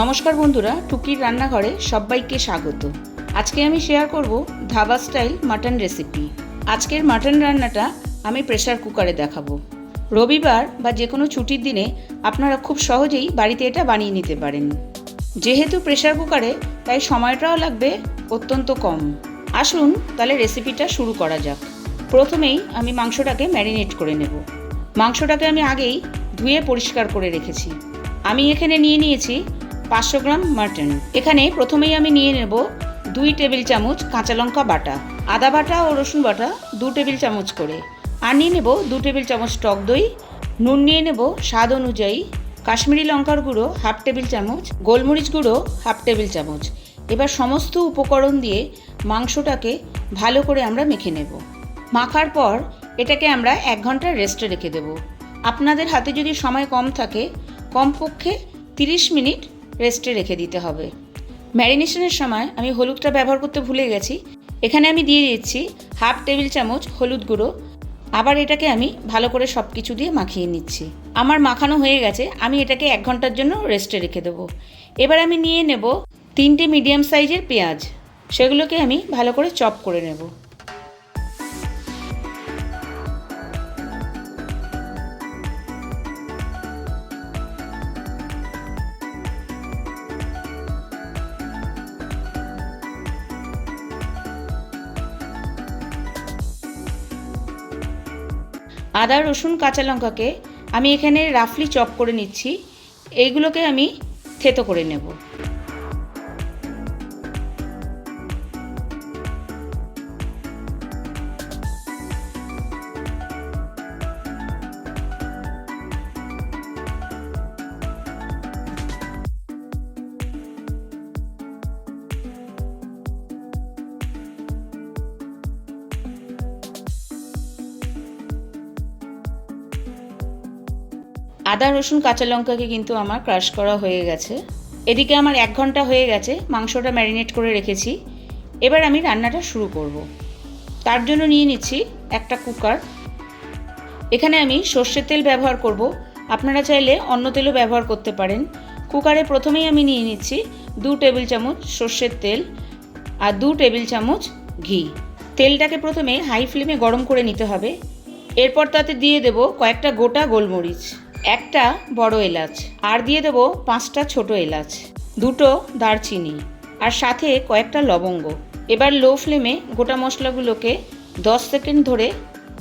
নমস্কার বন্ধুরা, টুকির রান্নাঘরে সবাইকে স্বাগত। আজকে আমি শেয়ার করব ধাবা স্টাইল মাটন রেসিপি আজকের মাটন রান্নাটা আমি প্রেশার কুকারে দেখাবো। রবিবার বা যে কোনো ছুটির দিনে আপনারা খুব সহজেই বাড়িতে এটা বানিয়ে নিতে পারেন। যেহেতু প্রেশার কুকারে তাই সময়টাও লাগবে অত্যন্ত কম। আসুন তাহলে রেসিপিটা শুরু করা যাক। প্রথমেই আমি মাংসটাকে ম্যারিনেট করে নেব। মাংসটাকে আমি আগেই ধুয়ে পরিষ্কার করে রেখেছি। আমি এখানে নিয়ে নিয়েছি পাঁচশো গ্রাম মাটন। এখানে প্রথমেই আমি নিয়ে নেব দুই টেবিল চামচ কাঁচা লঙ্কা বাটা, আদা বাটা ও রসুন বাটা দু টেবিল চামচ করে। আর নিয়ে নেব দু টেবিল চামচ টক দই, নুন নিয়ে নেব স্বাদ অনুযায়ী কাশ্মীরি লঙ্কার গুঁড়ো হাফ টেবিল চামচ, গোলমরিচ গুঁড়ো হাফ টেবিল চামচ। এবার সমস্ত উপকরণ দিয়ে মাংসটাকে ভালো করে আমরা মেখে নেব। মাখার পর এটাকে আমরা এক ঘণ্টা রেস্টে রেখে দেব। আপনাদের হাতে যদি সময় কম থাকে, কমপক্ষে তিরিশ মিনিট রেস্টে রেখে দিতে হবে। ম্যারিনেশনের সময় আমি হলুদটা ব্যবহার করতে ভুলে গেছি। এখানে আমি দিয়ে দিচ্ছি হাফ টেবিল চামচ হলুদ গুঁড়ো। আবার এটাকে আমি ভালো করে সব কিছু দিয়ে মাখিয়ে নিচ্ছি। আমার মাখানো হয়ে গেছে, আমি এটাকে এক ঘণ্টার জন্য রেস্টে রেখে দেবো। এবার আমি নিয়ে নেব তিনটে মিডিয়াম সাইজের পেঁয়াজ। সেগুলোকে আমি ভালো করে চপ করে নেব। আদা, রসুন, কাঁচা লঙ্কাকে আমি এখানে রাফলি চপ করে নিচ্ছি। এইগুলোকে আমি থেতো করে নেব। আদা, রসুন, কাঁচা লঙ্কাকে কিন্তু আমার ক্রাশ করা হয়ে গেছে। এদিকে আমার এক ঘণ্টা হয়ে গেছে, মাংসটা ম্যারিনেট করে রেখেছি। এবার আমি রান্নাটা শুরু করব। তার জন্য নিয়ে নিচ্ছি একটা কুকার এখানে আমি সর্ষের তেল ব্যবহার করব। আপনারা চাইলে অন্য তেলও ব্যবহার করতে পারেন। কুকারে প্রথমেই আমি নিয়ে নিচ্ছি দু টেবিল চামচ সর্ষের তেল আর দু টেবিল চামচ ঘি। তেলটাকে প্রথমে হাই ফ্লেমে গরম করে নিতে হবে। এরপর তাতে দিয়ে দেব কয়েকটা গোটা গোলমরিচ। একটা বড় এলাচ, আর দিয়ে দেব পাঁচটা ছোট এলাচ, দুটো দারচিনি, আর সাথে কয়েকটা লবঙ্গ। এবার লো ফ্লেমে গোটা মশলাগুলোকে দশ সেকেন্ড ধরে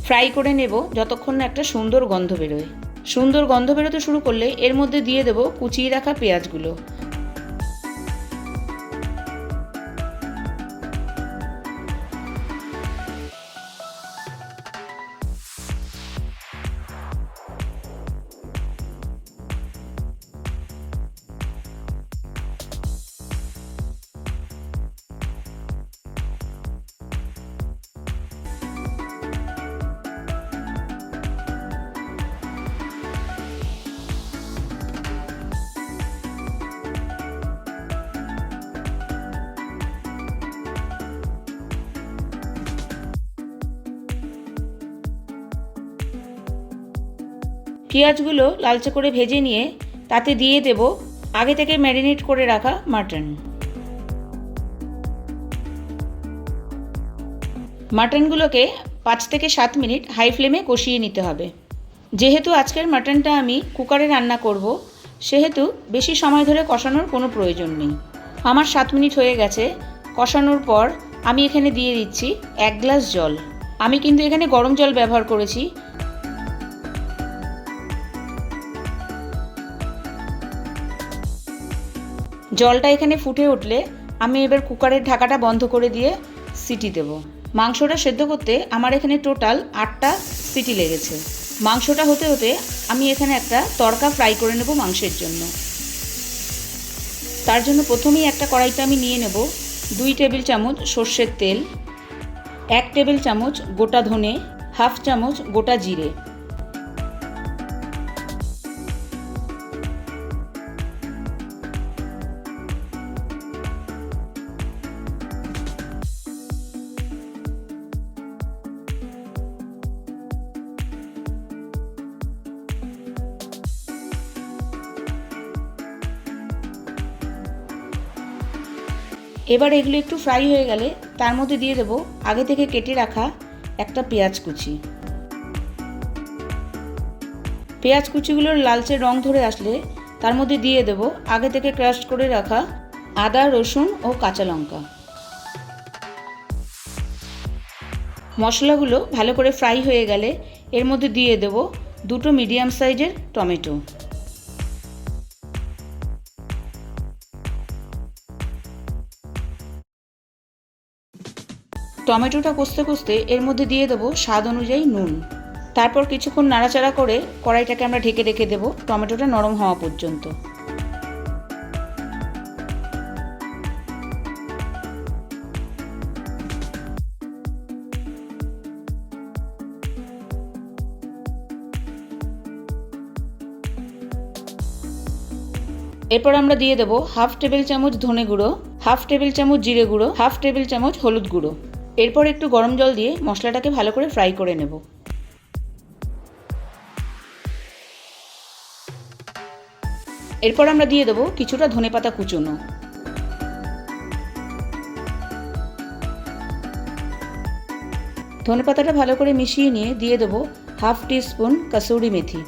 ফ্রাই করে নেব যতক্ষণ না একটা সুন্দর গন্ধ বেরোয়। সুন্দর গন্ধ বেরোতে শুরু করলে এর মধ্যে দিয়ে দেবো কুচিয়ে রাখা পেঁয়াজগুলো। পেঁয়াজগুলো লালচে করে ভেজে নিয়ে তাতে দিয়ে দেব আগে থেকে ম্যারিনেট করে রাখা মাটন। মাটনগুলোকে পাঁচ থেকে সাত মিনিট হাই ফ্লেমে কষিয়ে নিতে হবে। যেহেতু আজকের মাটনটা আমি কুকারে রান্না করব, সেহেতু বেশি সময় ধরে কষানোর কোনো প্রয়োজন নেই। আমার সাত মিনিট হয়ে গেছে, কষানোর পর আমি এখানে দিয়ে দিচ্ছি এক গ্লাস জল। আমি কিন্তু এখানে গরম জল ব্যবহার করেছি জলটা এখানে ফুটে উঠলে আমি এবার কুকারের ঢাকাটা বন্ধ করে দিয়ে সিটি দেব। মাংসটা সেদ্ধ করতে আমার এখানে টোটাল আটটা সিটি লেগেছে। মাংসটা হতে হতে আমি এখানে একটা তড়কা ফ্রাই করে নেব মাংসের জন্য। তার জন্য প্রথমেই একটা কড়াইতে আমি নিয়ে নেব দুই টেবিল চামচ সর্ষের তেল, এক টেবিল চামচ গোটা ধনে, হাফ চামচ গোটা জিরে। এবার এগুলো একটু ফ্রাই হয়ে গেলে তার মধ্যে দিয়ে দেবো আগে থেকে কেটে রাখা একটা পেঁয়াজ কুচি। পেঁয়াজ কুচিগুলোর লালচে রং ধরে আসলে তার মধ্যে দিয়ে দেবো আগে থেকে ক্রাশ করে রাখা আদা, রসুন ও কাঁচা লঙ্কা। মশলাগুলো ভালো করে ফ্রাই হয়ে গেলে এর মধ্যে দিয়ে দেব দুটো মিডিয়াম সাইজের টমেটো। টমেটোটা কষতে কষতে এর মধ্যে দিয়ে দেবো স্বাদ অনুযায়ী নুন। তারপর কিছুক্ষণ নাড়াচাড়া করে কড়াইটাকে আমরা ঢেকে রেখে দেবো টমেটোটা নরম হওয়া পর্যন্ত। এরপর আমরা দিয়ে দেবো হাফ টেবিল চামচ ধনে গুঁড়ো, হাফ টেবিল চামচ জিরে গুঁড়ো, হাফ টেবিল চামচ হলুদ গুঁড়ো। এরপর একটু গরম জল দিয়ে মশলাটাকে ভালো করে ফ্রাই করে নেব। এরপর আমরা দিয়ে দেবো কিছুটা ধনেপাতা কুচোনো। ধনেপাতাটা ভালো করে মিশিয়ে নিয়ে দিয়ে দেবো half teaspoon kasuri methi.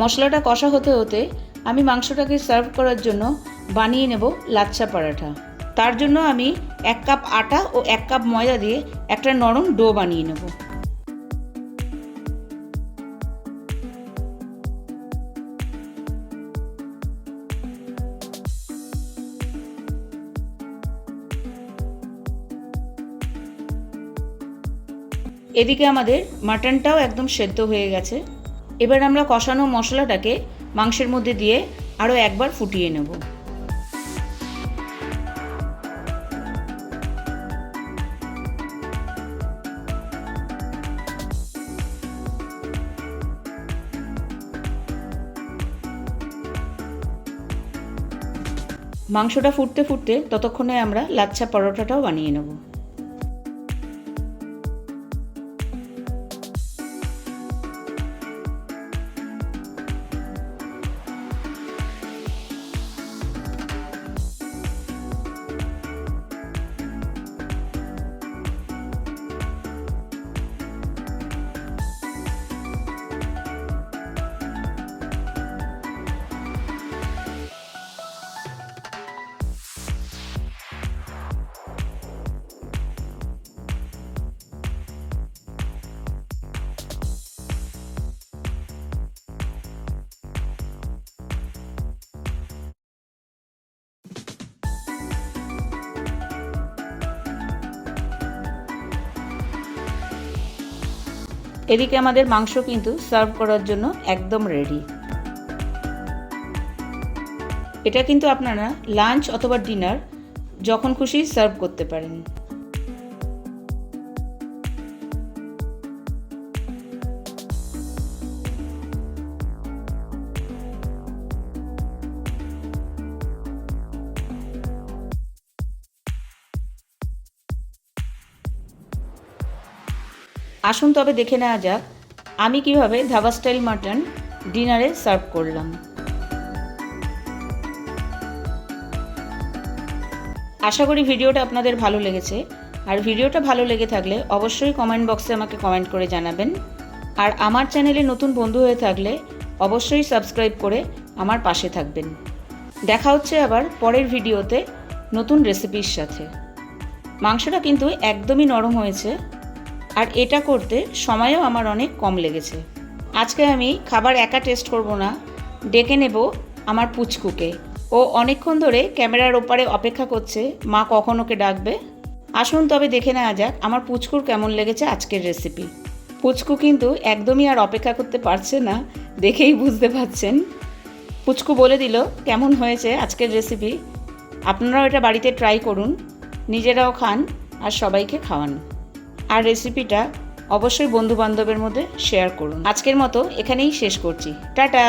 মশলাটা কষা হতে হতে আমি মাংসটাকে সার্ভ করার জন্য বানিয়ে নেব লাচ্ছা পরাঠা। তার জন্য আমি এক কাপ আটা ও এক কাপ ময়দা দিয়ে একটা নরম ডো বানিয়ে নেব। এদিকে আমাদের মাটনটাও একদম সেদ্ধ হয়ে গেছে। এবার আমরা কষানো মশলাটাকে মাংসের মধ্যে দিয়ে আরও একবার ফুটিয়ে নেব। মাংসটা ফুটতে ফুটতে ততক্ষণে আমরা লাচ্ছা পরোটাটাও বানিয়ে নেব। এদিকে আমাদের মাংস কিন্তু সার্ভ করার জন্য একদম রেডি। এটা কিন্তু আপনারা লাঞ্চ অথবা ডিনার যখন খুশি সার্ভ করতে পারেন। আসুন তবে দেখে নেওয়া যাক, আমি কীভাবে ধাবা স্টাইল মাটন ডিনারে সার্ভ করলাম। আশা করি ভিডিওটা আপনাদের ভালো লেগেছে। আর ভিডিওটা ভালো লেগে থাকলে অবশ্যই কমেন্ট বক্সে আমাকে কমেন্ট করে জানাবেন। আর আমার চ্যানেলে নতুন বন্ধু হয়ে থাকলে অবশ্যই সাবস্ক্রাইব করে আমার পাশে থাকবেন। দেখা হচ্ছে আবার পরের ভিডিওতে নতুন রেসিপির সাথে। মাংসটা কিন্তু একদমই নরম হয়েছে। আর এটা করতে সময়ও আমার অনেক কম লেগেছে। আজকে আমি খাবার একা টেস্ট করব না, ডেকে নেব আমার পুচকুকে। ও অনেকক্ষণ ধরে ক্যামেরার ওপারে অপেক্ষা করছে, মা কখন ওকে ডাকবে? আসুন তবে দেখে নেওয়া যাক আমার পুচকুর কেমন লেগেছে আজকের রেসিপি পুচকু কিন্তু একদমই আর অপেক্ষা করতে পারছে না, দেখেই বুঝতে পারছেন। পুচকু বলে দিল, কেমন হয়েছে আজকের রেসিপি আপনারাও এটা বাড়িতে ট্রাই করুন, নিজেরাও খান আর সবাইকে খাওয়ান। আর রেসিপিটা অবশ্যই বন্ধু বান্ধবের মধ্যে শেয়ার করুন। আজকের মতো এখানেই শেষ করছি। টাটা!